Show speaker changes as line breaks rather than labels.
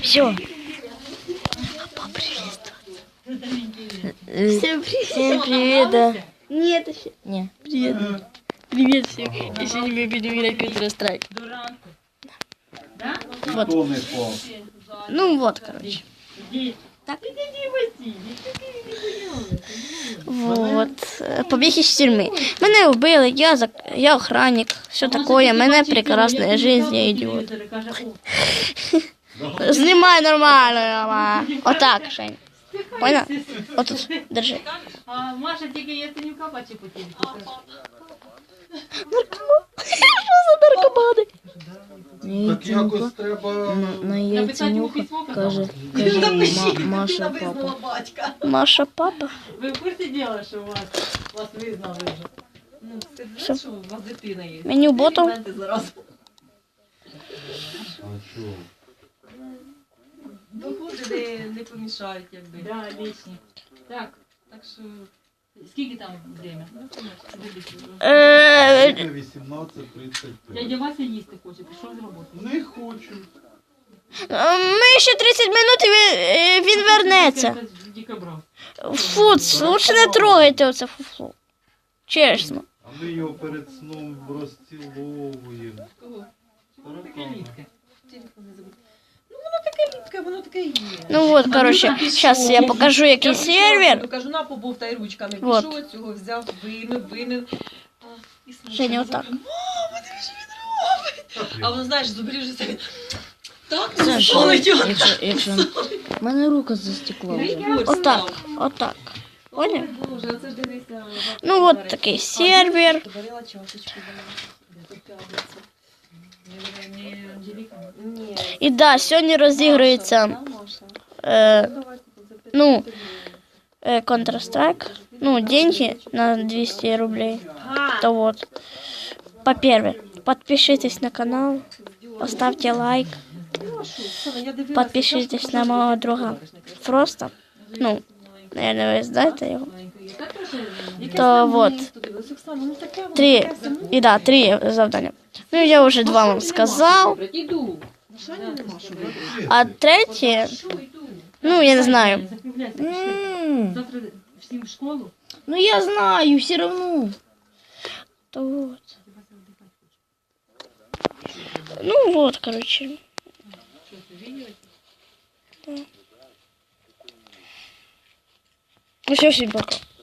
Все. Поприветствовать. Всем привет. Всем привет, да.
Нет, еще.
Не. Привет. Привет всем. Я сегодня буду играть Counter-Strike. Вот.
Хто не впав?
Ну вот, короче. Так. Вот. Е, Побіг із тюрми. Мене вбили, я, зак- я охранник, все такое, мене прекрасна жизнь, я ідіот. Знімай нормально, мама. Отак, Жень. Понял? Отут, держи.
А Маша тільки Ясенюка бачить по телеку.
Наркоман. Що за наркомани?
Так якось треба.
На
Написати йому письмо
каже. Маша папа.
батька.
Маша папа?
Ви в курсі діла, що вас, вас визнали вже? Ну,
Що?
що у вас дитина є.
Меню ботом.
Зараз.
А що?
Доходи не, помішають, якби.
Да, лишні. Так, так що... Скільки там время?
Е,
18.35.
Дядя Вася їсти хоче, пішов з роботи.
Не хочу.
Ми ще 30 минут і він, е, він вернеться.
Це.
Фу, лучше не трогайте оце фуфло. Чесно.
А ми його перед сном розціловуємо.
Кого? Чому таке літке?
Телефон не забудь. воно таке є.
Ну от, коротше, зараз я покажу, який сервер.
Покажу на побовтай ручками.
Вот.
Пішов цього, взяв, вимив, вимив. А, І слухай,
Женя,
я
отак.
кажу, Мама, диви, що він робить. А воно, знаєш, зубрів вже так. Так,
Це
не
ж,
солить його.
якщо, якщо... У мене рука застекла вже.
Ось
Отак, отак. Поняв?
Ой, Боже, а це ж дивися.
Ну от такий сервер.
Подарила чашечку. давай.
Не, не Анжеліка.
Ні.
І да, сьогодні розігрується
Да, Маша?
е,
Ну, давайте тут запитаємо.
ну, е, Counter-Strike. Ну, деньги на 200 рублей.
А,
То вот. По-первых, подпишитесь на канал, поставьте лайк,
ну, а що, Соня, я дивилася,
подпишитесь
чашку
на
покажу,
мого
що
друга.
ти подариш
Просто, ну, наверное, ви знаєте його.
Так тоже
Якесь
То
там
вот.
місто дивилась. Оксана, ну таке воно,
Три.
таке саму.
І да, три завдання. Ну, я вже два вам сказав.
Іду.
Шані нема, що вибрати.
А третє,
Що йду?
ну, я не знаю.
Закругляйся, пішли. Завтра всім в школу.
Ну, я знаю, все равно. То вот. Ну, вот, короче.
Що це, відео?
Ну, все, всем пока.